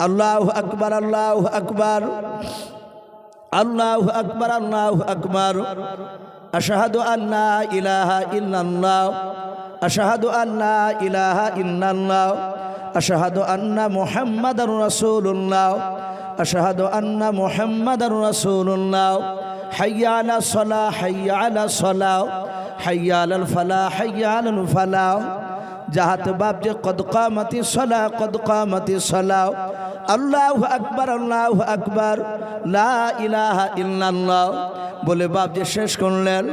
আল্লাহ আকবার আল্লাহ আকবার আল্লাহ আকবার আল্লাহ আকবার। আশাহাদু আন্না ইলাহা ইল্লাল্লাহ, আশাহাদু আন্না ইলাহা ইল্লাল্লাহ, আশাহাদু আন্না মুহাম্মাদার রাসূলুল্লাহ, আশাহাদু আন্না মুহাম্মাদার রাসূলুল্লাহ। হাইয়া আলা সালাহ হাইয়া আলা সালাহ হাইয়া আলাল ফালাহ হাইয়া আলাল ফালাহ জাহাত বাপ যে কদ কামতি সলা, কদ কামতি সলাও আল্লাহ আকবার আল্লাহ আকবার। ইলাহা বলে বাপ যে শেষ করলেন।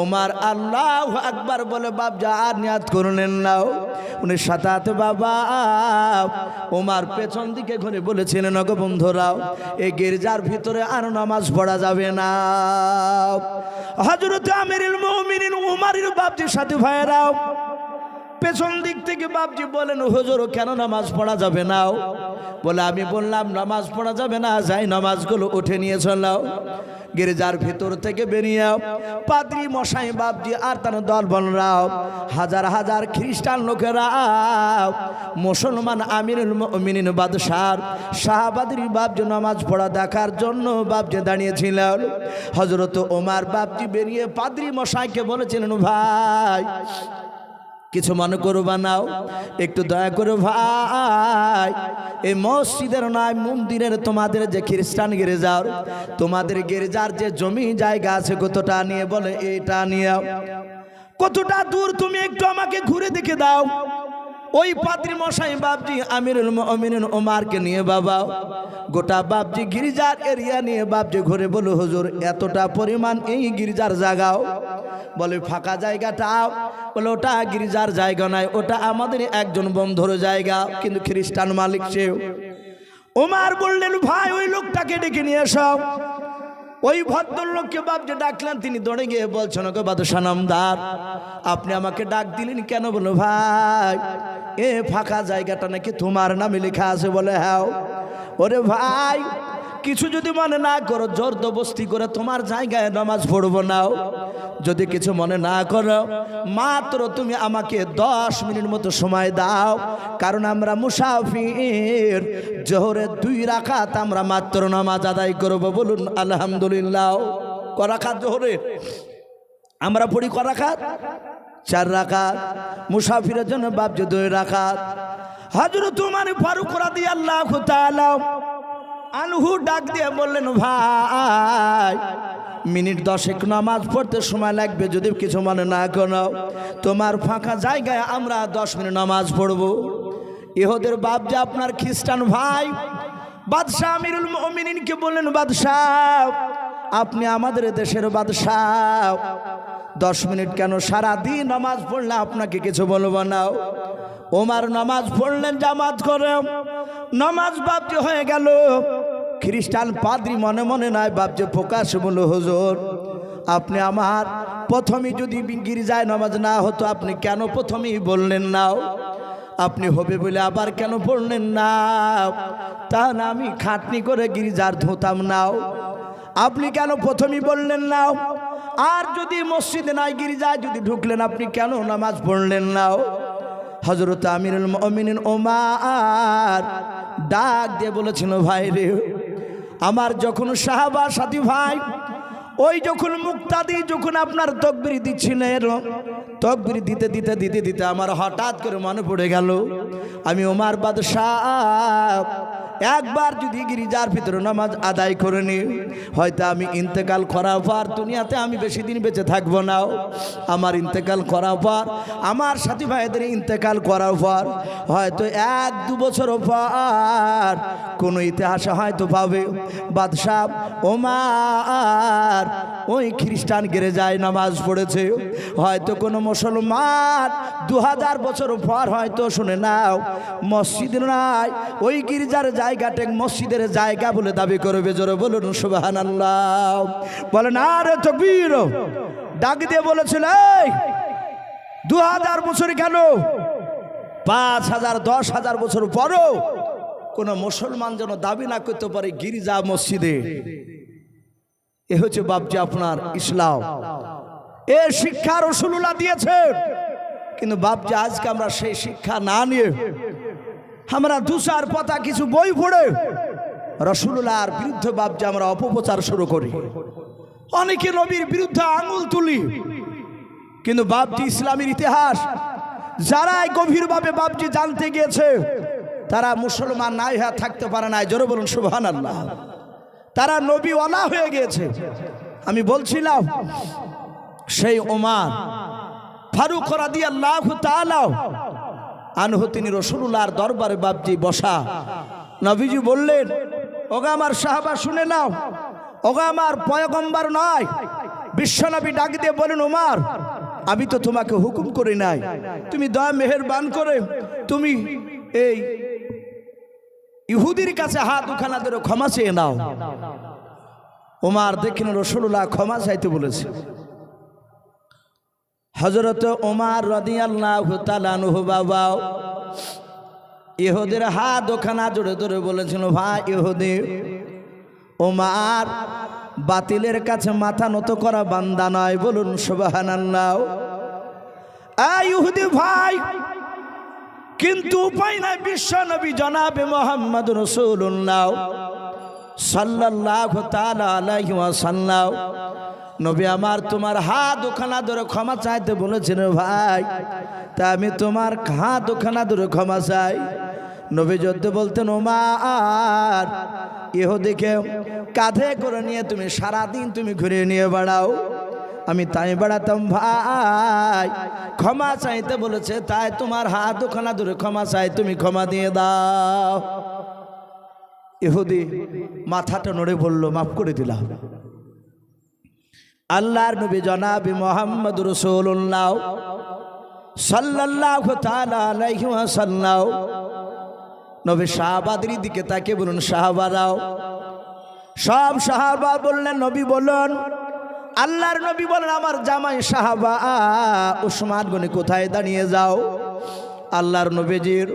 ওমার আল্লাহ আকবার বলে বাপ যা আর নিয়াত করলেন নাও উনি সাতাত বাবা। ওমার পেছন দিকে ঘুরে বলেছিলেন অগ বন্ধুরাও, এই গির্জার ভিতরে আর নামাজ পড়া যাবে না। হজরত আমিরুল মুমিনিন, উমারের বাপজির সাথে ভাইয়েরাও পেছন দিক থেকে বাপজি বলেন, হুজুর, কেন নামাজ পড়া যাবে না? বলে, আমি বললাম, নামাজ পড়া যাবে না, যাই নামাজগুলো উঠে নিয়ে চলাও, গির্জার ভিতর থেকে বেরিয়ে পাদ্রি মশাই বাপজি আর তার দল বলরাও, হাজার হাজার খ্রিস্টান লোকেরা, মুসলমান আমিনুল মিনিন বাদশার শাহবাদির বাপজি নামাজ পড়া দেখার জন্য বাপজি দাঁড়িয়েছিলেন। হজরত ওমার বাপজি বেরিয়ে পাদ্রি মশাইকে বলেছিলেন, ভাই কিছু মনে করবা নাও একটু দয়া করো ভাই। এই মসজিদের নয়, মন্দিরের তোমাদের যে খ্রিস্টান গির্জার, তোমাদের গির্জার যে জমি জায়গা আছে কতটা নিয়ে বলে, এটা নিয়ে। কতটা দূর তুমি একটু আমাকে ঘুরে দেখে দাও। ওই পাত্রী মশাই বাপজি আমিরুল মমিনুল ওমারকে নিয়ে বাবা, গোটা বাপজি গির্জার এরিয়া নিয়ে বাপজি ঘুরে বলো হুজুর, এতটা পরিমাণ এই গির্জার জায়গাও বলে, ফাঁকা জায়গাটা? বলে, ওটা গির্জার জায়গা নয়, ওটা আমাদের একজন বন্ধুর জায়গা, কিন্তু খ্রিস্টান মালিক সেও। ওমার বললেন, ভাই, ওই লোকটাকে ডেকে নিয়ে এসো। ওই ভদ্রলোককে বাপ যে ডাকলেন তিনি দৌড়ে গিয়ে বলছেন ওকে বাদশা নামদার, আপনি আমাকে ডাক দিলেন কেন বলো ভাই? এ ফাঁকা জায়গাটা নাকি তোমার নামে লেখা আছে বলে হ্যাঁ ওরে ভাই কিছু যদি মনে না করো জোর দবস্তি করে তোমার জায়গায় নামাজ পড়ব নাও যদি কিছু মনে না করো, মাত্র তুমি আমাকে দশ মিনিট মতো সময় দাও। কারণ আমরা মুসাফির জোহরে দুই রাখাত আমরা মাত্র নামাজ আদায় করব বলুন, আলহামদুলিল্লাহ। করাখাত জোহরের? আমরা পড়ি করাখাত চার রাখাত। মুসাফিরের জন্য বাপজি দুই রাখাত। হজরত তোমার ফারুক রাদি আল্লাহ আনহু ডাক দিয়ে বললেন, ভাই, মিনিট দশেক নামাজ পড়তে সময় লাগবে, যদি কিছু মনে না করো, তোমার ফাঁকা জায়গায় আমরা দশ মিনিট নামাজ পড়ব। ইহদের বাপ যে আপনার খ্রিস্টান ভাই, বাদশাহ আমিরুল মমিনিনকে বললেন, বাদশাহ, আপনি আমাদের দেশের বাদশাহ। দশ মিনিট কেন? সারা দিন নামাজ পড়লে আপনাকে কিছু বলব না। ওমার নামাজ পড়লেন, জামাত করে। নামাজ বাপজি হয়ে গেল। খ্রিস্টান পাদ্রি মনে মনে নয় বাপজি প্রকাশ বলল হুজুর, আপনি আমার প্রথমে যদি গির্জায় নামাজ না হতো, আপনি কেন প্রথমেই বললেন নাও আপনি হবে বলে আবার কেন পড়লেন না? তা না, আমি খাটনি করে গির্জার ধুতাম নাও আপনি কেন প্রথমেই বললেন নাও আর যদি মসজিদে নাই, গির্জায় যদি ঢুকলেন, আপনি কেন নামাজ পড়লেন নাও হজরত আমিরুল মমিনিন ওমার ডাক দিয়ে বলেছিল ভাই রে, আমার যখন সাহাবা সাথী ভাই ওই যখন মুক্তাদি যখন আপনার তকবির দিচ্ছিলেন, তকবির দিতে দিতে দিতে দিতে আমার হঠাৎ করে মনে পড়ে গেল, আমি ওমার বাদশাহ, একবার যদি গিরিজার ভিতরে নামাজ আদায় করে নি হয়তো আমি ইন্তেকাল করার পর দুনিয়াতে আমি বেশি দিন বেঁচে থাকব না। আমার ইন্তেকাল করার পর, আমার সাথী ভাইদের ইন্তেকাল করার পর, হয়তো এক দু বছর পর কোনো ইতিহাসে হয়তো পাবে। বাদশাহ ওমার ওই খ্রিস্টান গির্জায় নামাজ পড়েছে। হয়তো কোনো মুসলমান দু হাজার বছর পর হয়তো শুনে নাও, মসজিদ নাই। ওই গির্জার জায়গাটা মসজিদের জায়গা বলে দাবি করবে। জোরে বলুন সুবাহান আল্লাহ বলেন, আরে তকবীর, ডাক দিয়ে বলেছিল দু হাজার বছর কেন? পাঁচ হাজার, দশ হাজার বছর পরও কোনো মুসলমান যেন দাবি না করতে পারে গির্জা মসজিদে। এ হচ্ছে বাপজি আপনার ইসলাম। এ শিক্ষা রসুল্লাহ দিয়েছে কিন্তু বাপজি আজকে আমরা সেই শিক্ষা না নিয়ে আমরা দুসার পাতা কিছু বই পড়ে রসুল্লাহর বিরুদ্ধে বাবজি আমরা অপপ্রচার শুরু করি। অনেকে নবীর বিরুদ্ধে আঙুল তুলি। কিন্তু বাবজি ইসলামের ইতিহাস যারা গভীরভাবে বাবজি জানতে গিয়েছে, তারা মুসলমান নাই হয়ে থাকতে পারে না জোরে বলুন সুবহান আল্লাহ তারা নবী ওলা হয়ে গিয়েছে। আমি বলছিলাম, সেই ওমান ফারুক রাদি আল্লাহ আনহু, তিনি রসুল্লাহর দরবারে বাবজি বসা। নবীজি বললেন, ওগা আমার সাহাবা, শুনে নাও। ওগা আমার পয়গম্বর নয়। বিশ্বনবী ডাক দিয়ে বলেন, ওমার, আমি তো তোমাকে হুকুম করি নাই। তুমি দয়া, মেহেরবান করে তুমি এই ইহুদির কাছে হাত উখানা ধরে ক্ষমা চেয়ে নাও। ওমার দেখেন রসুল্লাহ ক্ষমা চাইতে বলেছে। হজরত ওমার রদিয়াল্লাহ বাবা ইহুদের হাত ওখানা জোরে ধরে বলেছিল, ভাই ইহুদি ওমার বাতিলের কাছে মাথা নত করা বান্দা নয়, বলুন সুবাহান আল্লাহ ইহুদি ভাই কিন্তু উপায় নাই বিশ্ব নবী জনাবে মোহাম্মদ রসুল্লাহ সাল্লাহ ওয়াসাল্লাম। নবী আমার, তোমার হাত ওখানা ধরে, ক্ষমা চাইতে বলেছেন ভাই। তা আমি তোমার হাত ওখানা ধরে, ক্ষমা চাই। নবী যদ্দ বলতেন ওমার ইহ দেখে কাঁধে করে নিয়ে তুমি সারাদিন তুমি ঘুরে নিয়ে বেড়াও। আমি তাই বেড়াতাম ভাই। ক্ষমা চাইতে বলেছে, তাই তোমার হাত ওখানা ধরে ক্ষমা চাই, তুমি ক্ষমা দিয়ে দাও। ইহুদি মাথাটা নড়ে বলল, মাফ করে দিলাম। আল্লাহর নবী জনাবি মোহাম্মদ রসুল্লাহ সাল্লাহ সাল্লাহ নবী শাহবাদের দিকে তাকে বলুন শাহবারাও। সব সাহাবা বললেন, নবী বলুন আল্লাহর নবী বলেন, আমার জামাই সাহাবা, উসমান গনি, কোথায় দাঁড়িয়ে যাও? আল্লাহর নবীজির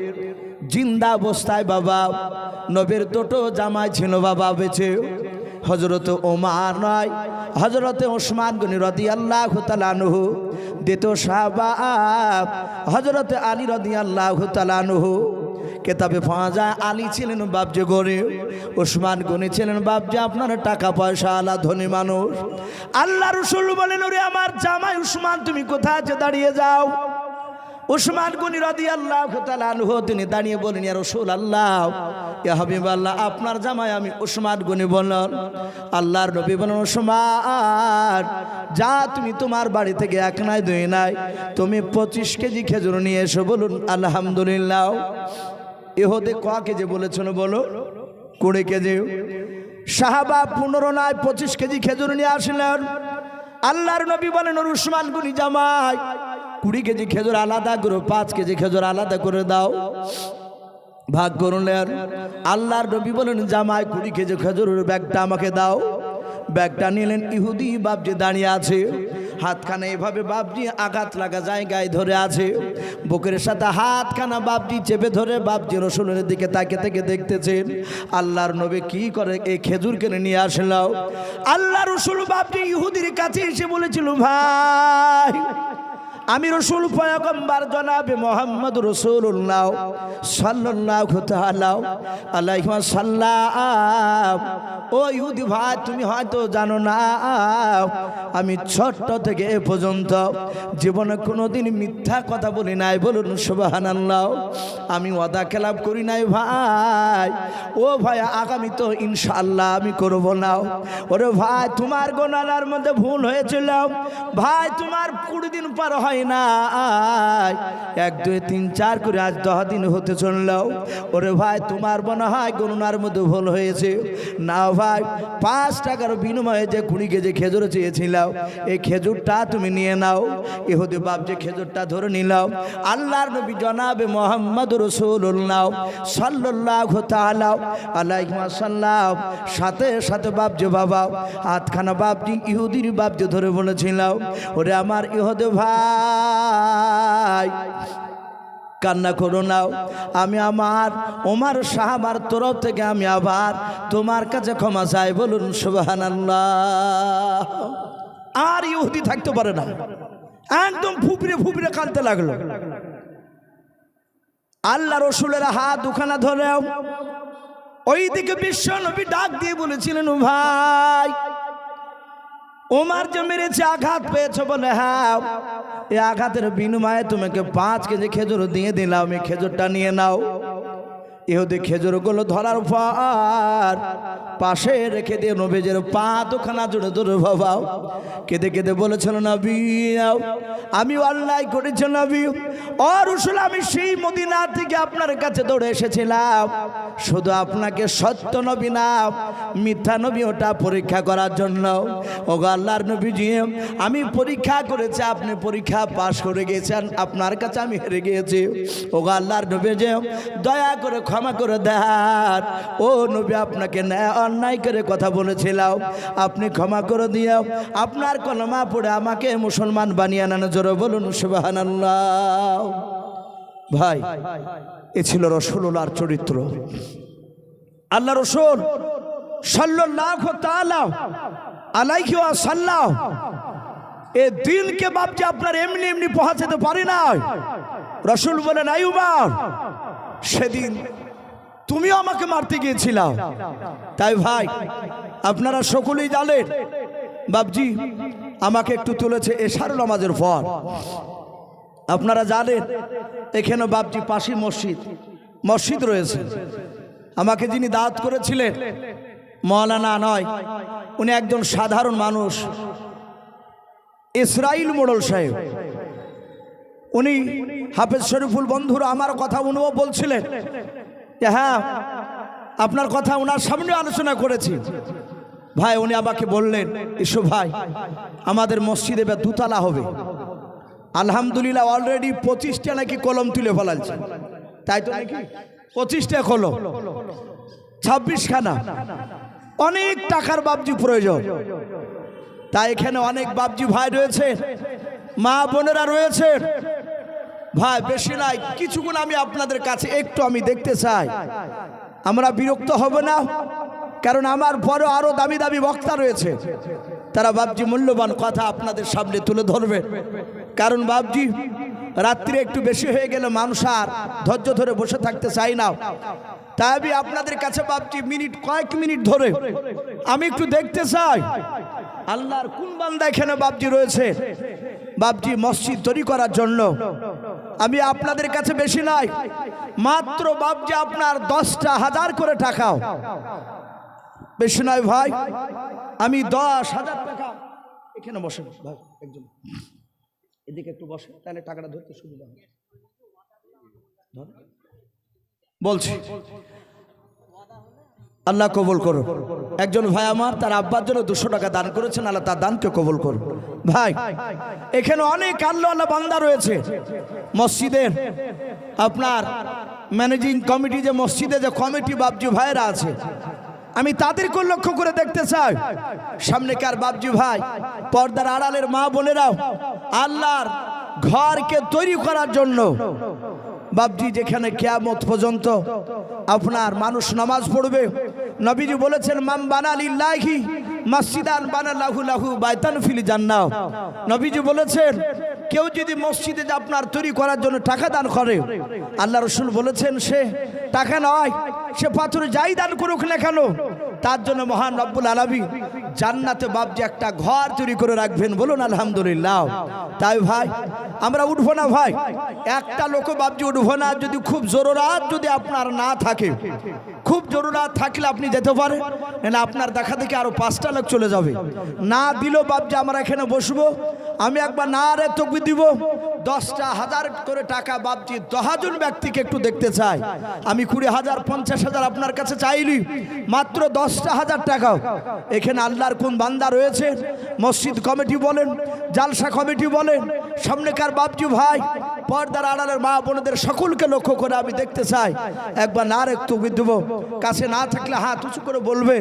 জিন্দা অবস্থায়, বাবা, নবীর দুটো জামাই ছিল, বাবা বেছে হজরত ওমার নয় হজরতে ওসমান গনি রদি আল্লাহ তালানুহু দ্বিতীয় সাহাবা হজরতে আলী রদি আল্লাহ তালানুহু কেতাবে পাওয়া যায়, আলী ছিলেন বাবজে গরিব, ওসমান গনি ছিলেন বাবজে আপনার টাকা পয়সা, আলা ধনী মানুষ। আল্লাহ রসুল বলেন, ওরে আমার জামাই উসমান তুমি কোথায় আছে? দাঁড়িয়ে যাও। উসমান গনি রদি আল্লাহ আনহু, তিনি দাঁড়িয়ে বলেন, ইয়া রসুল আল্লাহ ইয়া হাবিব আল্লাহ আপনার জামাই আমি উসমান গনি বললেন আল্লাহর নবী বলেন উসমান যা তুমি তোমার বাড়ি থেকে এক নাই, দুই নাই, তুমি পঁচিশ কেজি খেজুর নিয়ে এসো বলুন, আলহামদুলিল্লাহ। এহদে ক কেজি বলেছেন বলো? কুড়ি কেজি। সাহাবা পনেরো নয় পঁচিশ কেজি খেজুর নিয়ে আসলেন। আল্লাহর নবী বলেন উসমান গুনি জামাই, কুড়ি কেজি খেজুর আলাদা করো, পাঁচ কেজি খেজুর আলাদা করে দাও। ভাগ করলেন। আল্লাহর নবী বলেন, জামাই, কুড়ি কেজি খেজুরের ব্যাগটা আমাকে দাও। ব্যাগটা নিলেন, ইহুদি বাপজি দাঁড়িয়ে আছে। হাতখানা এভাবে বাপজি আঘাত লাগা জায়গায় ধরে আছে। বুকের সাথে হাতখানা বাপজি চেপে ধরে বাপজি রসুলের দিকে তাকে তাকে দেখতেছেন আল্লাহর নবী কি করে এই খেজুর কেনে নিয়ে আসলাও আল্লাহ রসুল বাপজি ইহুদির কাছে এসে বলেছিল, ভাই আমি রসুল পয়গম্বার জনাবে মোহাম্মদ রসুল্লাহ সাল্লাহ আল্লাহ সাল্লাম ও ইহুদি ভাই, তুমি হয়তো জানো না, আমি ছোট্ট থেকে এ পর্যন্ত জীবনে কোনোদিন মিথ্যা কথা বলি নাই, বলুন সুবাহান আমি ওদা খেলাপ করি নাই ভাই। ও ভাই, আগামী তো ইনশাল্লাহ আমি করব না। ওরে ভাই, তোমার গোনালার মধ্যে ভুল হয়েছিল। ভাই, তোমার কুড়ি দিন পার হয় না এক, দুই, তিন, চার করে আজ দশ দিন হতে চলল। ওরে ভাই, তোমার মনে হয় গণনার মধ্যে ভুল হয়েছে? না ভাই, পাঁচ টাকার বিনিময়ে যে কুড়ি কেজি খেজুর চেয়েছিলাম, এই খেজুরটা তুমি নিয়ে নাও। এহুদি বাপ যে খেজুরটা ধরে নিলাম, আল্লাহর নবী জনাবে মোহাম্মদ রসুল্লাহ সাল্লাহ তালাও আলাইকুম সাল্লাম সাথে সাথে বাপ যে বাবা, হাতখানা বাপজি ইহুদির বাপ যে ধরে বলেছিলাম, ওরে আমার ইহুদে ভাই। কান্না করো নাও আমি আমার ওমার সাহাবার তরফ থেকে আমি আবার তোমার কাছে ক্ষমা চাই। বলুন সুবাহান আর ইহুদি থাকতে পারে না। একদম ফুপড়ে ফুপড়ে কানতে লাগল। আল্লাহ রসুলের হাত দুখানা ধরেও ওই দিকে বিশ্ব নবী ডাক দিয়ে বলেছিলেন ভাই ওমার যে মেরেছে, আঘাত পেয়েছ বলে হ্যাঁ এই আঘাতের বিনিময়ে তোমাকে পাঁচ কেজি খেজুর দিয়ে দিলাম, এই খেজুরটা নিয়ে নাও। ইহুদি খেজুরগুলো ধরার পর পাশে রেখে দিয়ে নবীজের পা দুখানা জুড়ে জুড়ে ভাবাও কেঁদে কেঁদে বলেছিল, নবী আমি অন্যায় করেছি, নবী। ও রসুল, আমি সেই মদিনা থেকে আপনার কাছে দৌড়ে এসেছিলাম। শুধু আপনাকে সত্য নবী না, মিথ্যা নবী ওটা পরীক্ষা করার জন্য। ও আল্লাহর নবীজি, আমি পরীক্ষা করেছি, আপনি পরীক্ষা পাশ করে গিয়েছেন, আপনার কাছে আমি হেরে গিয়েছি। ও আল্লাহর নবী যে দয়া করে ক্ষমা করে দেন। ও নবী, আপনাকে ন্যায় অন্যায় করে কথা বলেছিলাম। আপনি ক্ষমা করে দিও আপনার কলমা পড়ে আমাকে মুসলমান বানিয়ে আনানো। জোরে বলুন সুবাহান্লাহ ভাই, এ ছিল রসুল্লাহর চরিত্র। আল্লাহ রসুল এ দিনকে আপনার এমনি এমনি পৌঁছাতে না রসুল বলেন সেদিন তুমিও আমাকে মারতে গিয়েছিলাম তাই ভাই, আপনারা সকলেই জানেন, বাপজি আমাকে একটু তুলেছে এশার নামাজের পর। আপনারা জানেন, এখানে বাপজি পাশি মসজিদ মসজিদ রয়েছে। আমাকে যিনি দাঁত করেছিলেন মৌলানা নয়, উনি একজন সাধারণ মানুষ, ইসরাইল মোড়ল সাহেব। উনি হাফেজ শরীফুল বন্ধুরা আমার কথা উনিও বলছিলেন হ্যাঁ আপনার কথা ওনার সামনে আলোচনা করেছি। ভাই, উনি আমাকে বললেন ইসু ভাই, আমাদের মসজিদে এবার দুতলা হবে। আলহামদুলিল্লাহ অলরেডি পঁচিশটা নাকি কলম তুলে ফেলাচ্ছে। তাই তো নাকি? পঁচিশটা কলম। ছাব্বিশ খানা অনেক টাকার বাবজি প্রয়োজন। তাই এখানে অনেক বাবজি ভাই রয়েছে। মা বোনেরা রয়েছে। ভাই, বেশি নাই। কিছুক্ষণ আমি আপনাদের কাছে একটু আমি দেখতে চাই। আমরা বিরক্ত হব না, কারণ আমার বড় আরও দামি দামি বক্তা রয়েছে। তারা বাবজি মূল্যবান কথা আপনাদের সামনে তুলে ধরবে। কারণ বাবজি রাত্রি একটু বেশি হয়ে গেলে মানুষ আর ধৈর্য ধরে বসে থাকতে চাই না। তাই আমি আপনাদের কাছে বাবজি মিনিট কয়েক মিনিট ধরে আমি একটু দেখতে চাই। আল্লাহর কোন বান্দা এখানে বাবজি রয়েছে? বাবজি মসজিদ তৈরি করার জন্য। আমি আপনাদের কাছে বেশি নাই, মাত্র বাবজি আপনার দশটা হাজার করে টাকাও। বেশি নয় ভাই, আমি দশ হাজার টাকা। এখানে বসে ভাই, একজন। এদিকে একটু বসে তাহলে টাকাটা ধরতে সুবিধা বলছি, আল্লাহ কবুল করো একজন ভাই আমার, তার আব্বার জন্য দুশো টাকা দান করেছেন, আল্লাহ তার দানকে কবুল করো ভাই, এখানে অনেক আল্লাহ আল্লাহ বান্দা রয়েছে। মসজিদের আপনার ম্যানেজিং কমিটি যে মসজিদে যে কমিটি বাবজু ভাইয়েরা আছে, আমি তাদেরকে লক্ষ্য করে দেখতে চাই। সামনেকার বাবজু ভাই? পর্দার আড়ালের মা বোনেরাও আল্লাহর ঘরকে তৈরি করার জন্য। বাবজি যেখানে কেয়ামত পর্যন্ত আপনার মানুষ নামাজ পড়বে নবীজি বলেছেন মাম বানালিল্লাহি মসজিদান বানা লাহু লাহু বাইতান ফিল জান্নাহ। নবীজি বলেছেন, কেউ যদি মসজিদে আপনার তৈরি করার জন্য টাকা দান করে, আল্লাহ রসুল বলেছেন, সে টাকা নয়, সে পাথর যাই দান করুক না কেন, তার জন্য মহান রব্বুল আলমী জান্নাতে বাবজি একটা ঘর তৈরি করে রাখবেন, বলুন আলহামদুলিল্লাহ। তাই ভাই, আমরা উঠবো না ভাই? একটা লোক বাবজি উঠবো না, যদি খুব জরুরাত যদি আপনার না থাকে। খুব জরুরাত থাকলে আপনি যেতে পারেন না আপনার দেখা দেখে আরও পাঁচটা লোক চলে যাবে। না দিলেও বাবজি আমরা এখানে বসবো, আমি একবার না রে তকবি দিব। দশটা হাজার করে টাকা বাবজি দহাজন ব্যক্তিকে একটু দেখতে চাই। আমি কুড়ি হাজার, পঞ্চাশ হাজার আপনার কাছে চাইলি, মাত্র দশটা হাজার টাকাও এখানে আল্লাহর কোন বান্দা রয়েছে? মসজিদ কমিটি বলেন, জালসা কমিটি বলেন, সামনেকার বাবজি ভাই পর্দার আড়ালের মা বোনদের সকলকে লক্ষ্য করে আমি দেখতে চাই। একবার না তকবি দিব। কাছে না থাকলে হাত উঁচু করে বলবে,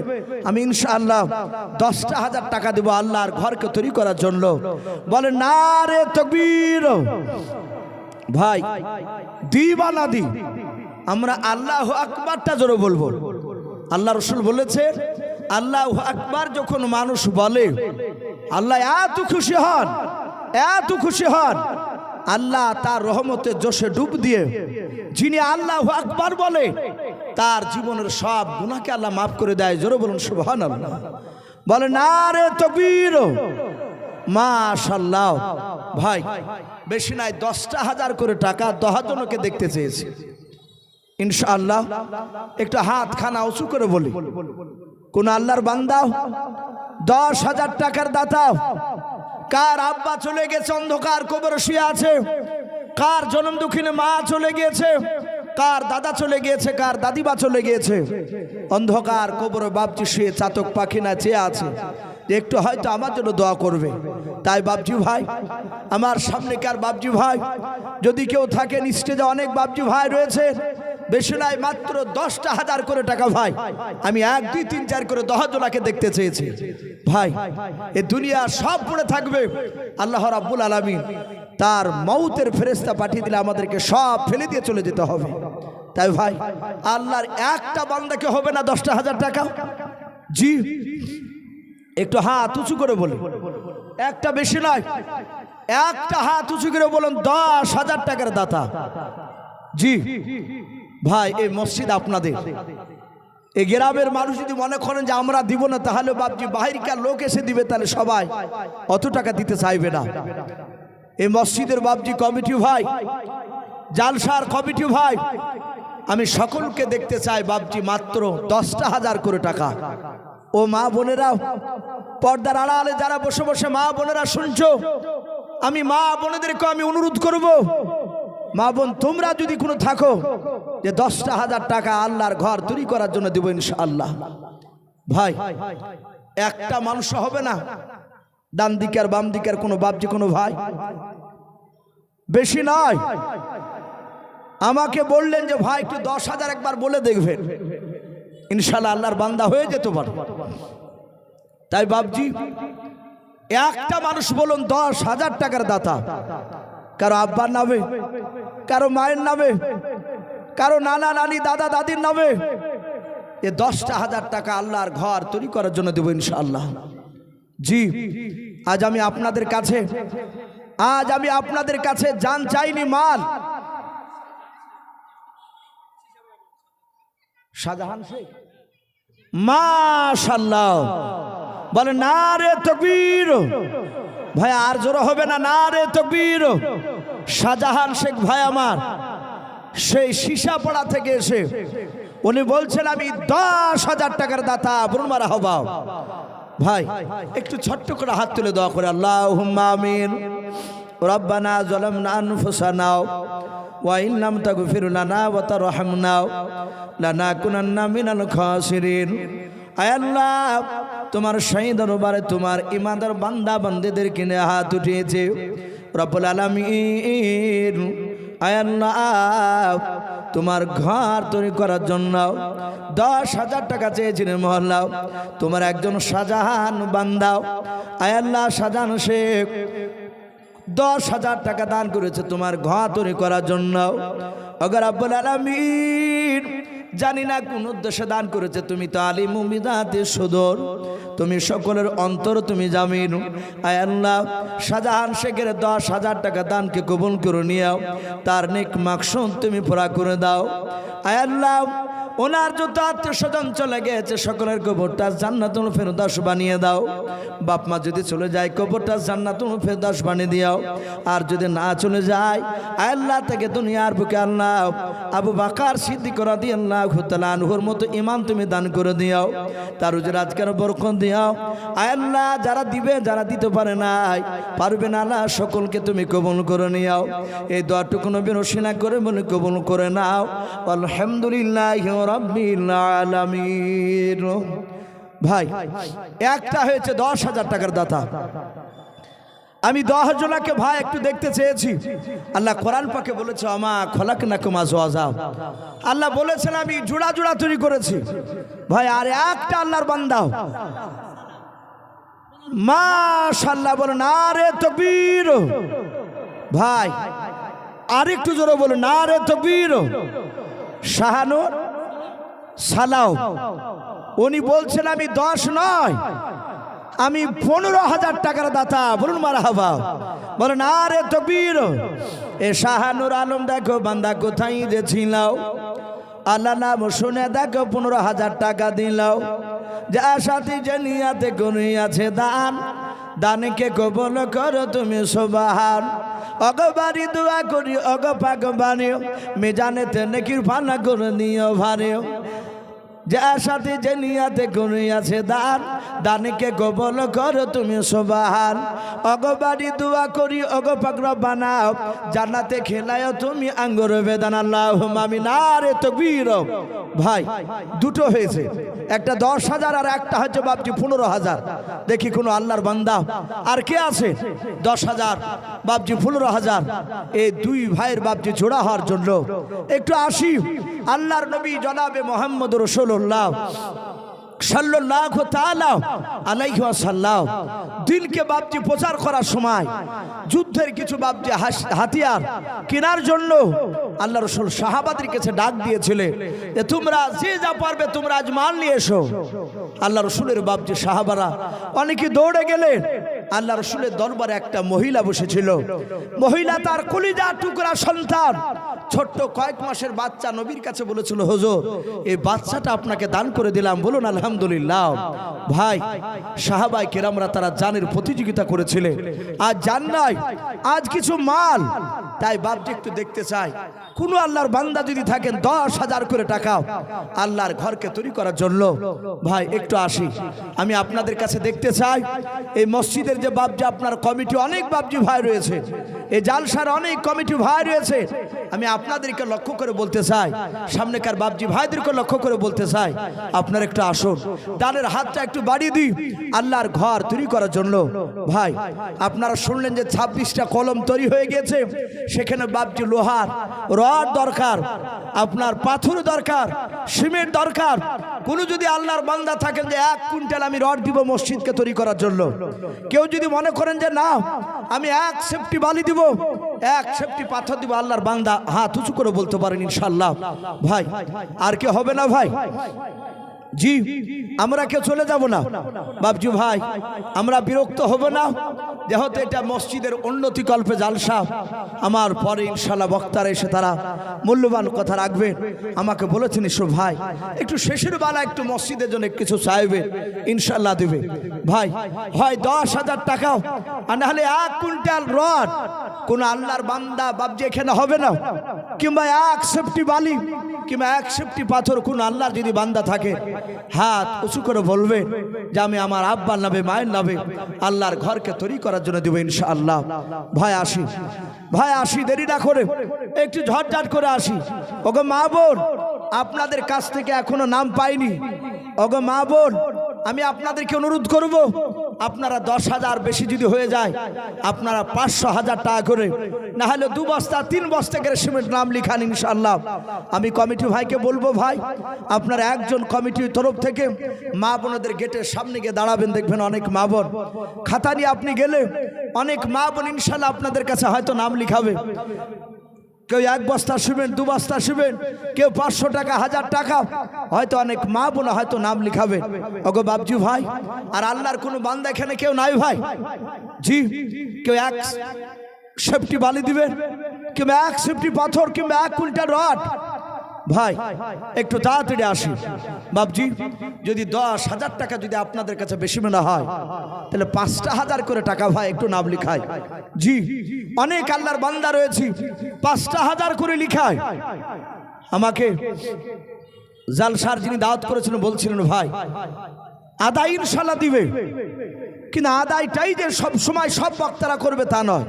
আমি ইনশাআল্লাহ দশটা হাজার টাকা দেবো আল্লাহর ঘরকে তৈরি করার জন্য। বলে না রে তকবীর। ভাই দি বা না দি। আমরা আল্লাহ আকবারটা জোরে বলব। আল্লাহ রসুল বলেছে আল্লাহ আকবার যখন মানুষ বলে, আল্লাহ এত খুশি হন, এত খুশি হন, আল্লাহ তার রহমতে জোশে ডুব দিয়ে, যিনি আল্লাহ আকবার বলে, তার জীবনের সব গুণাকে আল্লাহ মাফ করে দেয়। জোরে বলুন সুবহান আল্লাহ বলে, না রে তকবীর মাশাল্লাহ ভাই, বেশি নাই, দশটা হাজার করে টাকা দশজনকে দেখতে চেয়েছি। ইনশাআল্লাহ, একটু হাত খানা উঁচু করে বলি। কোন আল্লাহর বান্দাও দশ হাজার টাকার দাতাও কার আব্বা চলে গেছে অন্ধকার কবর শুয়ে আছে? কার জনম দুঃখিনে মা চলে গিয়েছে কার দাদা চলে গিয়েছে কার দাদিবা চলে গিয়েছে অন্ধকার কবর বাপজি শুয়ে চাতক পাখি না চেয়ে আছে। একটু হয়তো আমার জন্য দোয়া করবে। তাই বাপজি ভাই, আমার সামনে কার বাপজি ভাই, যদি কেউ থাকেন স্টেজে অনেক বাপজি ভাই রয়েছে, বেশি নয়, মাত্র দশটা হাজার করে টাকা ভাই। আমি এক, দুই, তিন, চার করে দশ জনাকে দেখতে চেয়েছি। ভাই, এ দুনিয়া সব পড়ে থাকবে। আল্লাহ রাব্বুল আলামিন তার মৌতের ফেরেস্তা পাঠিয়ে দিলে আমাদেরকে সব ফেলে দিয়ে চলে যেতে হবে। তাই ভাই, আল্লাহর একটা বান্দাকে হবে না দশটা হাজার টাকা? জি। একটু হাত উঁচু করে বলুন একটা বেশি নয়। একটা হাত উঁচু করে বলুন, দশ হাজার টাকার দাতা। জি, ভাই, এই মসজিদ আপনাদের। এই গ্রামের মানুষ যদি মনে করেন যে আমরা দিব না, তাহলে বাপজি বাহিরকার লোক এসে দিবে, তাহলে সবাই অত টাকা দিতে চাইবে না। এই মসজিদের বাপজি কমিটি ভাই, জালসার কমিটি ভাই। আমি সকলকে দেখতে চাই বাপজি মাত্র দশটা হাজার করে টাকা। ও মা বোনেরাও পর্দার আড়ালে যারা বসে বসে মা বোনেরা শুনছো, আমি মা বোনেদেরকে আমি অনুরোধ করব, মা বোন, তোমরা যদি কোনো থাকো, যে দশটা হাজার টাকা আল্লাহর ঘর তৈরি করার জন্য দেবো ইনশাআল্লাহ। ভাই, একটা মানুষ হবে না, ডান দিকে আর বাম দিকে আর কোনো বাপজি কোনো ভাই? বেশি নয়। আমাকে বললেন যে ভাই, একটু দশ হাজার একবার বলে দেখবেন। ইনশাল্লাহ আল্লাহর বান্দা হয়ে যেতে পারে। তাই বাপজি, একটা মানুষ বলুন, দশ হাজার টাকার দাতা। কারও আব্বার নামে, কারও মায়ের নামে, কারও নানা, নানি, দাদা, দাদির নামে। এ দশটা হাজার টাকা আল্লাহর ঘর তৈরি করার জন্য দেবো ইনশাআল্লাহ। জি, আজ আমি আপনাদের কাছে, আজ আমি আপনাদের কাছে জান চাইনি মাল। শাহজাহান শেখ। মাশাল্লাহ। বলে, না রে তকবীর। ভাই, আর জোর হবে না না রে তকবীর। শাহজাহান শেখ ভাই আমার, সেই সীসাপাড়া থেকে এসে উনি বলছেন, আমি দশ হাজার টাকার দাতা বলুন মারা হবা। ভাই, একটু ছোট্ট করে হাত তুলে দেওয়া করে। আল্লাহ আমিন। রব্বানা জলামনা আনফুসানা ওয়াইন লাম তাগফির লানা ওয়া তারহামনা লানাকুনান্না মিনাল খাসিরিন। আল্লাহ, তোমার সেই দরবারে তোমার ইমানদার বান্দা বান্দিদের কিনে হাত উঠিয়েছে। রব্বুল আলামিন আল্লাহ, তোমার ঘর তৈরি করার জন্য দশ হাজার টাকা চেয়েছিলেন মহল্লাও। তোমার একজন শাহজাহান বান্দাও আয় আল্লাহ শাহজাহান শেখ দশ হাজার টাকা দান করেছে তোমার ঘর তৈরি করার জন্য। অগর আব্বুল আলমিন, জানি না কোন উদ্দেশ্যে দান করেছে। তুমি তো আলী মুমিদাতে সুদর। তুমি সকলের অন্তর তুমি জামিন। আয় আল্লাহ, শাহজাহান শেখের দশ হাজার টাকা দানকে কবুল করে নিও তার নেক মাকসুদ তুমি পুরা করে দাও। আয় আল্লাহ ওনার যত আত্মীয় স্বজন চলে গেছে সকলের কবরটা জান্নাতুল ফেরদাস বানিয়ে দাও। বাপ মা যদি চলে যায়, কবরটা জান্নাতুল ফেরদাস বানিয়ে দিও আর যদি না চলে যায়, আল্লাহ থেকে দুনিয়ার বুকে আল্লাহ আবু বাকার সিদ্ধি করা দিয়ে আল্লাহ হুতালানহুর মতো ইমান তুমি দান করে দিও তার উজের আজকের বরকন দিও আল্লাহ যারা দিবে, যারা দিতে পারে নাই, পারবে না আল্লাহ সকলকে তুমি কবল করে নিও এই দোয়াটুকু নবীর রসিনা করে বলে কবল করে নাও। আলহামদুলিল্লাহ ভাই, একটা হয়েছে দশ হাজার টাকার দাতা। আমি দশ জনাকে ভাই একটু দেখতে চেয়েছি। আল্লাহ কোরআন পাকে বলেছে, আমা খোলাক না কুমা জোয়াজাও আল্লাহ বলেছেন, আমি জোড়া জোড়া তৈরি করেছি। ভাই, আর একটা আল্লাহর বান্দাও মাশাল্লাহ বলুন, আরে তকবীর। ভাই, আরেকটু জোরে বলুন, আরে তকবীর। শাহানুর সালাও। উনি বলছেন, আমি দশ নয়, আমি পনেরো হাজার টাকার দাতা। বলুন মারা হাবা বলেন, আরে তকবীর এ শাহানুর আলম দেখো, বান্দা কোথায় যে ছিলাও? আল্লাহ নাম শুনে দেখো, পনেরো হাজার টাকা দিলাও। যা সাথে যে নিয়াতে কোন আছে দান, দানকে কবল করো তুমি সোবাহান। অগবারি দোয়া করি, অগ পাক বানিও মেজানেতে নেকির ফানা করে নিও ভারেও। যার সাথে যে নিয়াতে আছে দান, দানকে কবল করো তুমি সোবাহান। অগবারি দোয়া করি, অগ পাকরা বানাও। জান্নাতে খেলায় তুমি আঙ্গুর বেদান। আল্লাহ মামি না রে তো ভাই, দুটো হয়েছে। একটা দশ হাজার আর একটা হচ্ছে বাপজি পনেরো হাজার। দেখি কোনো আল্লাহর বান্দা। আর কে আছে? দশ হাজার, বাপজি পনেরো হাজার। এই দুই ভাইয়ের বাপজি জোড়া হওয়ার জন্য। একটু আসি। আল্লাহর নবী জনাবে মোহাম্মদ রসুল্লাহ সাল্লাহ আলাইহি সাল্লাহ দিনকে বাপজি প্রচার করার সময়, যুদ্ধের কিছু বাপজি হাতিয়ার কেনার জন্য আল্লাহ রসুল সাহাবাদের কাছে ডাক দিয়েছিলে যে তোমরা যে যা পারবে তোমরা আজ মাল নিয়ে এসো। আল্লাহ রসুলের বাপজি সাহাবারা অনেকে দৌড়ে গেলেন আল্লাহ রসুলের দরবারে একটা মহিলা বসেছিল। মহিলা তার কলিজা টুকরা সন্তান। ছোট্ট কয়েক মাসের বাচ্চা নবীর কাছে বলেছিল, হুজুর, এই বাচ্চাটা আপনাকে দান করে দিলাম, বলুন আলহামদুলিল্লাহ। ভাই সাহাবাই কেরামরা তারা জানের প্রতিযোগিতা করেছিলেন আজ জান নাই, আজ কিছু মাল। তাই বাপটি একটু দেখতে চাই কোন আল্লাহর বান্দা যদি থাকেন, দশ হাজার করে টাকা আল্লাহর ঘরকে তৈরি করার জন্য। ভাই, একটু আসি। আমি আপনাদের কাছে দেখতে চাই, এই মসজিদের যে বাবজি আপনার কমিটি অনেক বাবজি ভাই রয়েছে। এই জালসার অনেক কমিটি ভাই রয়েছে। আমি আপনাদেরকে লক্ষ্য করে বলতে চাই, সামনেকার বাবজি ভাইদেরকে লক্ষ্য করে বলতে চাই, আপনার একটু আসুন। দানের হাতটা একটু বাড়িয়ে দিই, আল্লাহর ঘর তৈরি করার জন্য। ভাই, আপনারা শুনলেন যে ছাব্বিশটা কলম তৈরি হয়ে গেছে, সেখানে বাবজি লোহার রড দরকার, আপনার পাথর দরকার, সিমেন্ট দরকার। কোনো যদি আল্লাহর বান্দা থাকেন যে এক কুইন্টাল আমি রড দিব মসজিদকে তৈরি করার জন্য। কেউ যদি মনে করেন যে না, আমি এক সেফটি বালি দিব, এক সেফটি পাথর দিব আল্লাহর বান্দা হাত উঁচু করে বলতে পারেন ইনশাল্লাহ ভাই আর কে হবে না ভাই? জি, আমরা কেউ চলে যাব না। বাবজু ভাই, আমরা বিরক্ত হব না। যেহেতু এটা মসজিদের উন্নতি কল্পে জালসা, আমার পরে ইনশাল্লাহ বক্তারা এসে তারা মূল্যবান কথা রাখবেন আমাকে বলেছেন ইসো ভাই, একটু শেষের বেলা একটু মসজিদের জন্য কিছু চাইবে, ইনশাল্লাহ দেবে। ভাই, হয় দশ হাজার টাকাও আর নাহলে এক কুইন্টাল রড, কোন আল্লাহর বান্দা বাবজি এখানে হবে না। কিংবা এক সেফটি বালি, কিংবা এক সেফটি পাথর, কোন আল্লাহর যদি বান্দা থাকে হাত উঁচু করে বলবে যে আমি আমার আব্বার নামে, মায়ের নামে আল্লাহর ঘরকে তৈরি করার জন্য দেবো ইনশা আল্লাহ ভাই আসি ভাই আসি, দেরি না করে একটু ঝটঝাট করে আসি। ওগো মা বোন, আপনাদের কাছ থেকে এখনও নাম পাইনি। ওগো মা বোন আমি আপনাদেরকে অনুরোধ করব, আপনারা দশ হাজার বেশি যদি হয়ে যায়, আপনারা পাঁচশো হাজার টাকা করে না হলে দু বস্তা, তিন বস্তা করে সিমেন্ট নাম লিখান ইনশাল্লাহ আমি কমিটি ভাইকে বলব ভাই, আপনারা একজন কমিটির তরফ থেকে মা বোনদের গেটের সামনে গিয়ে দাঁড়াবেন, দেখবেন অনেক মা বোন। খাতা নিয়ে আপনি গেলে অনেক মা বোন ইনশাল্লাহ আপনাদের কাছে হয়তো নাম লিখাবে। কেউ এক বস্তা শুবেন, দু বস্তা শুবেন, কেউ পাঁচশো টাকা, হাজার টাকা। হয়তো অনেক মা বোন হয়তো নাম লিখাবে ওগো বাবজু ভাই, আর আল্লাহর কোনো বান্দা এখানে কেউ নাই ভাই। জি, কেউ এক সেফটি বালি দিবেন, কিংবা এক সেফটি পাথর, কিংবা এক কুইন্টাল রড। ভাই, একটু তাড়াতাড়ি আসি। বাবজি যদি দশ হাজার টাকা যদি আপনাদের কাছে বেশি মনে হয়, তাহলে পাঁচটা হাজার করে টাকা ভাই, একটু নাম লিখায় জি, অনেক আল্লাহর বান্দা রয়েছে, পাঁচটা হাজার করে লিখায় আমাকে জালসার যিনি দাওয়াত করেছিলেন, বলছিলেন, ভাই আদায় ইনশাল্লাহ দিবে। কিন্তু আদায়টাই যে সব সময় সব বক্তারা করবে তা নয়।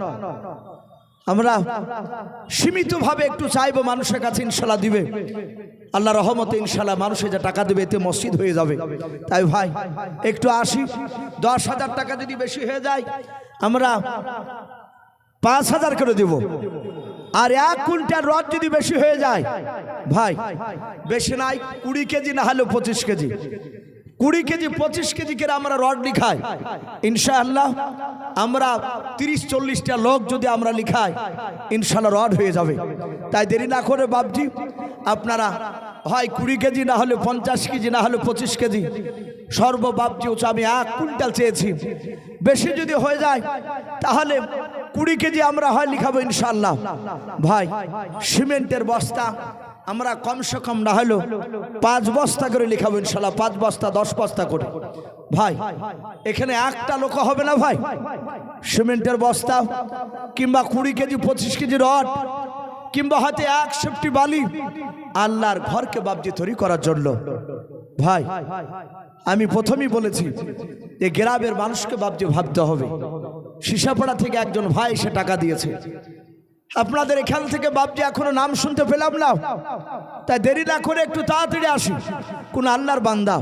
আমরা সীমিতভাবে একটু চাইব মানুষের কাছে ইনশাল্লাহ দিবে। আল্লাহ রহমতে ইনশাল্লাহ মানুষে যে টাকা দেবে এতে মসজিদ হয়ে যাবে। তাই ভাই, একটু আসি। দশ হাজার টাকা যদি বেশি হয়ে যায়, আমরা পাঁচ হাজার করে দেব। আর এক কুইন্টাল রড যদি বেশি হয়ে যায়, ভাই, বেশি নাই, কুড়ি কেজি না হলেও পঁচিশ কেজি। কুড়ি কেজি, পঁচিশ কেজি করে আমরা রড লিখাই। ইনশাআল্লাহ আমরা তিরিশ, চল্লিশটা লোক যদি আমরা লিখাই ইনশাল্লাহ রড হয়ে যাবে। তাই দেরি না করে বাবজি আপনারা হয় কুড়ি কেজি, না হলে পঞ্চাশ কেজি, না হলে পঁচিশ কেজি। সর্ব বাপজি উঁচু আমি এক কুইন্টাল চেয়েছি। বেশি যদি হয়ে যায়, তাহলে কুড়ি কেজি আমরা হয় লিখাবো ইনশাল্লাহ ভাই, সিমেন্টের বস্তা আমরা কমসে কম না হলো পাঁচ বস্তা করে লিখাবো ইনশাল্লাহ, পাঁচ বস্তা, দশ বস্তা করে। ভাই, এখানে একটা লোক হবে না ভাই? সিমেন্টের বস্তা, কিংবা কুড়ি কেজি, পঁচিশ কেজি রড, কিংবা হাতে এক সেফটি বালি। আল্লাহর ঘরকে বাবজি তৈরি করার জন্য। ভাই, আমি প্রথমেই বলেছি যে গ্রামের মানুষকে বাবজি ভাবতে হবে। সিসাপাড়া থেকে একজন ভাই সে টাকা দিয়েছে। আপনাদের এখান থেকে বাবজি এখনও নাম শুনতে পেলাম না। তাই দেরি না করে একটু তাড়াতাড়ি আসি। কোন আল্লাহর বান্দা।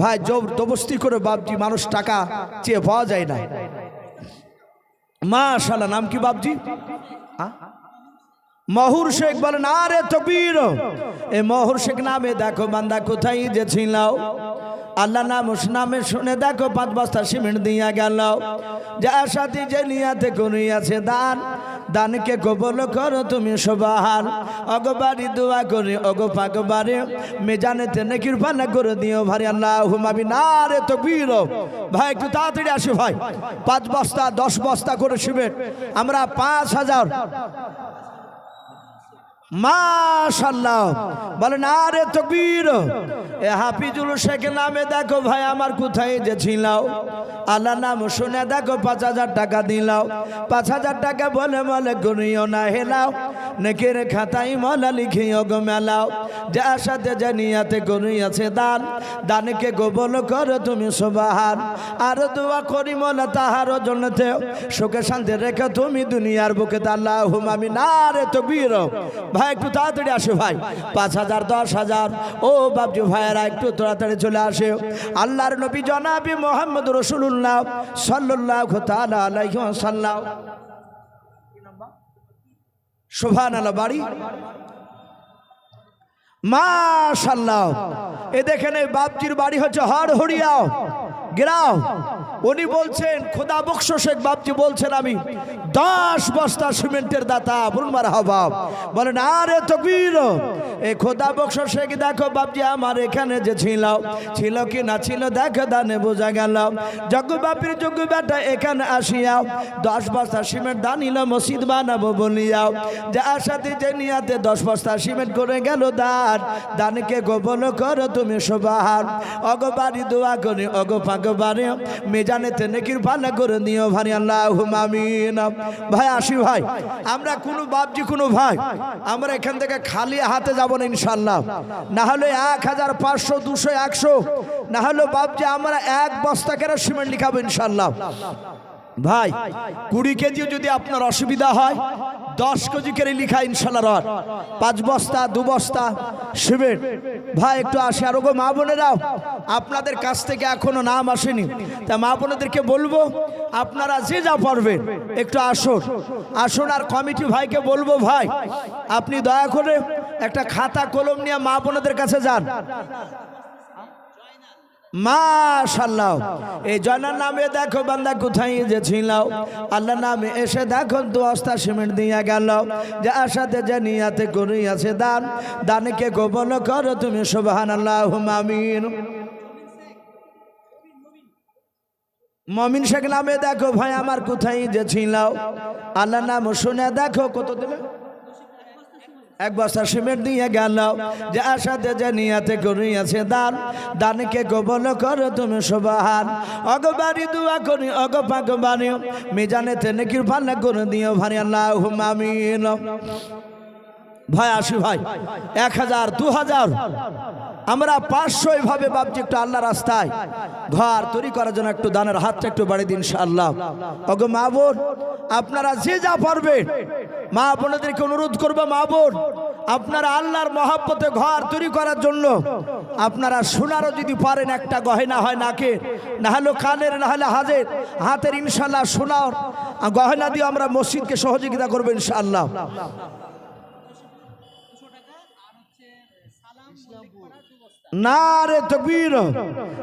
ভাই জোর দবস্তি করে বাবজি মানুষ টাকা চেয়ে পাওয়া যায় না। মাশাল্লাহ নাম কি বাবজি আ? মহুর শেখ বলেন আরে তকবীর। এ মহুর শেখ নামে, দেখো বান্দা, কোথায় যে ছিলাও আল্লাহ নাম উস নামে শুনে দেখো পাঁচ বস্তা সিমেন্ট দিয়া গেল। যা সাথে যে নিয়াতে করিয়াছে দান, দানকে কবল করো তুমি সবাহার অগবারি দোয়া করে, অগ পাগবারে মেজানেতে নেকির পানা করে দিও ভারি আল্লাহ হুমাবি না রে তো বীর ভাই, একটু তাড়াতাড়ি আসি ভাই। পাঁচ বস্তা, দশ বস্তা করে সিমেন্ট। আমরা পাঁচ হাজার মাশাল্লাহ বলেন, আরে তকবীর, এ দেখো ভাই, আমার কোথায় দেখো, পাঁচ হাজার টাকা পাঁচ হাজার টাকা বলে বলে না হেলাও। খাতাই মলা লিখিও গো যার সাথে জানিয়াতে আছে দান। দানকে গোবল করো তুমি সবাহার আর দোয়া করি মলা তাহারও জন্যতে। সুখে শান্তি রেখে তুমি দুনিয়ার বুকে। আল্লাহ হুমামি না রে তো বীর ভাই, একটু তাড়াতাড়ি আসে ভাই। পাঁচ হাজার, দশ হাজার। ও বাবজি ভাইয়েরা, একটু তাড়াতাড়ি চলে আসে। আল্লাহর নবী জনাবি মোহাম্মদ রসুল্লাহ সাল্লাহ ওয়াসাল্লাম। শোভান আলা বাড়ি। মা মাশাল্লাহ এ দেখেন এই বাপজির বাড়ি হচ্ছে হর হরিয়াও গ্রাম উনি বলছেন, খোদা বক্স শেখ বাপজি বলছেন আমি দশ বস্তা সিমেন্টের দাতা, বলুন মার বলেন, আরে তকবীর এই খোদা বক্স শেখ, দেখো বাপজি আমার এখানে যে ছিল। ছিল কি না ছিল, দেখো দানে বোঝা গেল। যজ্ঞ বাপির যজ্ঞ বেটা এখানে আসিয়াও দশ বস্তা সিমেন্ট দানিল মসজিদ বানাবো বলিয়াও যার সাথে যে নিয়াতে দশ বস্তা সিমেন্ট করে গেল দান। দানকে গোপন করো তুমি সবার অগবারি দোয়া করে, অগ পাগবারে মেজানেতে নেকির পাল্লা করে নিও ভারি আল্লাহ ভাই, আসি ভাই, আমরা কোনো বাপজি, কোনো ভাই, আমরা এখান থেকে খালি হাতে যাব না ইনশাল্লাহ না হলে এক হাজার পাঁচশো, দুশো, একশো, না হলে বাপজি, আমরা এক বস্তা কেন সিমেন্ট লিখাবো ইনশাল্লাহ ভাই, কুড়ি কেজি যদি আপনার অসুবিধা হয়, দশ কেজি করে লিখা ইনশাল্লাহ রড। পাঁচ বস্তা, দু বস্তা সিমেন্ট ভাই, একটু আসে। আর ওগো মা বোনেরাও, আপনাদের কাছ থেকে এখনও নাম আসেনি। তা মা বোনেদেরকে বলব, আপনারা যে যা পারবেন, একটু আসুন। আসুন আর কমিটি ভাইকে বলব, ভাই, আপনি দয়া করে একটা খাতা কলম নিয়ে মা বোনেদের কাছে যান। এই নামে দেখো বান্দা কোথায় আল্লাহ নামে এসে দেখো সিমেন্ট যে আশাতে যে নিয়াতে দান। দানকে গোপন করো তুমি আমিন। মমিন শেখ নামে দেখো ভাই, আমার কোথায় যে ছিল আল্লাহ নাম শুনে দেখো কত দেবে। এক বস্তা সিমেন্ট দিয়ে গেল যে আশাতে যে নিয়াতে করিয়াছে দান। দানকে গোবল করো তুমি সবাহান। অগবারি দুয়া করি, অগ পাক বানি মিজানেতে নেকির না করে দিও ভারি আল্লাহ আমিন। ভাই আসি ভাই, এক হাজার, দু হাজার। আমরা পাঁচশো এভাবে ভাবছি একটু আল্লাহ রাস্তায়। ঘর তৈরি করার জন্য একটু দানের হাতটা একটু বাড়ি দিন আল্লাহ অগো মা বোন, আপনারা যে যা পারবেন, মা বোনদেরকে অনুরোধ করব মা বোন, আপনারা আল্লাহর মহাব্বতে ঘর তৈরি করার জন্য আপনারা সোনারও যদি পারেন একটা গহেনা হয় নাকে না হলো কানের না হলে হাজের হাতের ইনশাল্লাহ সোনার গহেনা দিয়ে আমরা মসজিদকে সহযোগিতা করব ইনশাআল্লাহ। না রে তকবীর।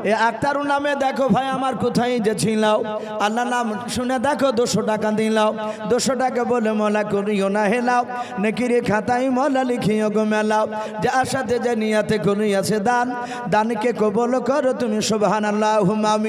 এ আক্তারু নামে দেখো ভাই আমার কোথায় যে ছিলাও আল্লাহ নাম শুনে দেখো দুশো টাকা দিলাও দুশো টাকা বলে মলা করিও না হেলাও। নেকিরে খাতাই মলা লিখিও গো মেলাও। যে আশাতে যে নিয়াতে করিয়াছে দান। দানকে কবল করো তুমি সুবহানাল্লাহ আমি